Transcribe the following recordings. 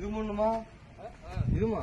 இது மூணுமா இதுமா?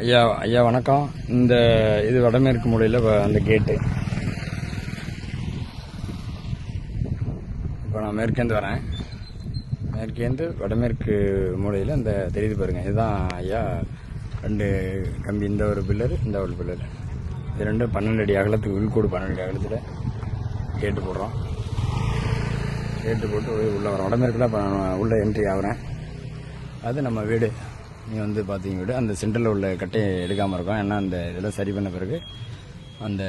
ஐயா ஐயா வணக்கம். இந்த இது வடமேற்கு மூலையில் அந்த கேட்டு இப்போ நான் மேற்கேந்து வரேன். மேற்கேந்து வடமேற்கு மூலையில் இந்த தெரியுது பாருங்க. இதுதான் ஐயா ரெண்டு கம்பி. இந்த ஒரு பில்லர் இந்த ஒரு பில்லர். இது ரெண்டும் பன்னெண்டு அடி அகலத்துக்கு உள்கூடு பன்னெண்டு அடி அகலத்தில் கேட்டு போடுறோம். கேட்டு போட்டு உள்ளே வரோம். வடமேற்குல இப்போ நான் உள்ளே என்ட்ரி ஆகிறேன். அது நம்ம வீடு. நீங்கள் வந்து பார்த்தீங்க விட அந்த சென்டரில் உள்ள கட்டையை எடுக்காமல் இருக்கும் ஏன்னா அந்த இதெல்லாம் சரி பண்ண பிறகு அந்த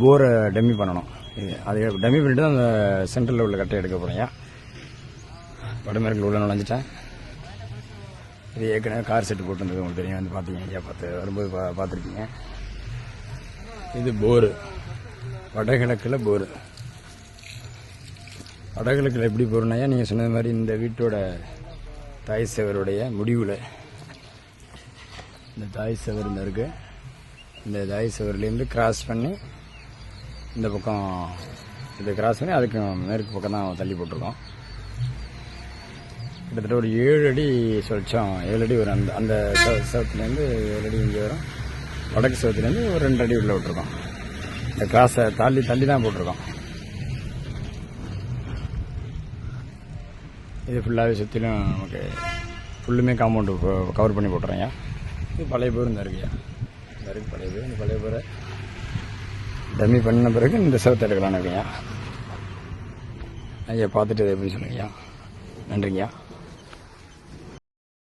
போரை டம்மி பண்ணணும். இது அதை டம்மி பண்ணிட்டு தான் அந்த சென்டரில் உள்ள கட்டையை எடுக்க போகிறேன் வடமேற்கில் உள்ள நுழைஞ்சிட்டேன். இது ஏற்கனவே கார் செட்டு போட்டுருந்தது உங்களுக்கு தெரியும். வந்து பார்த்தீங்க ஐயா பார்த்து. வரும்போது பா பார்த்துருக்கீங்க. இது போரு. வடகிழக்கில் போரு. வடகிழக்கில் எப்படி போகிறோம்னா நீங்கள் சொன்னது மாதிரி இந்த வீட்டோட தாய் சேவருடைய முடிவில். இந்த தாய் சேவர் இந்த இருக்கு. இந்த தாய் சேவர்லேருந்து கிராஸ் பண்ணி இந்த பக்கம் இதை கிராஸ் பண்ணி அதுக்கு மேற்கு பக்கம் தான் தள்ளி போட்டிருக்கோம் கிட்டத்தட்ட ஒரு ஏழு அடி சொல்லிச்சோம் ஏழு அடி வரும். அந்த அந்த சவத்துலேருந்து ஏழு அடி இங்கே வரும். வடக்கு சவத்துலேருந்து ஒரு ரெண்டு அடி உள்ளே விட்டுருக்கோம் இந்த கிராஸை தள்ளி தள்ளி தான் போட்டிருக்கோம் இது ஃபுல்லாகவே சுற்றிலும் நமக்கு ஃபுல்லுமே காம்பவுண்டு கவர் பண்ணி போட்டுறேங்க இது பழைய பேர் இந்த இருக்குயா இந்த இருக்கு பழைய பேர் இந்த பழைய பேரை டம்மி பண்ண பிறகு இந்த சிவத்தை எடுக்கலான்னு இருக்கீங்க ஐயா பார்த்துட்டு எப்படின்னு எப்படி சொல்லுங்கய்யா. நன்றிங்கய்யா.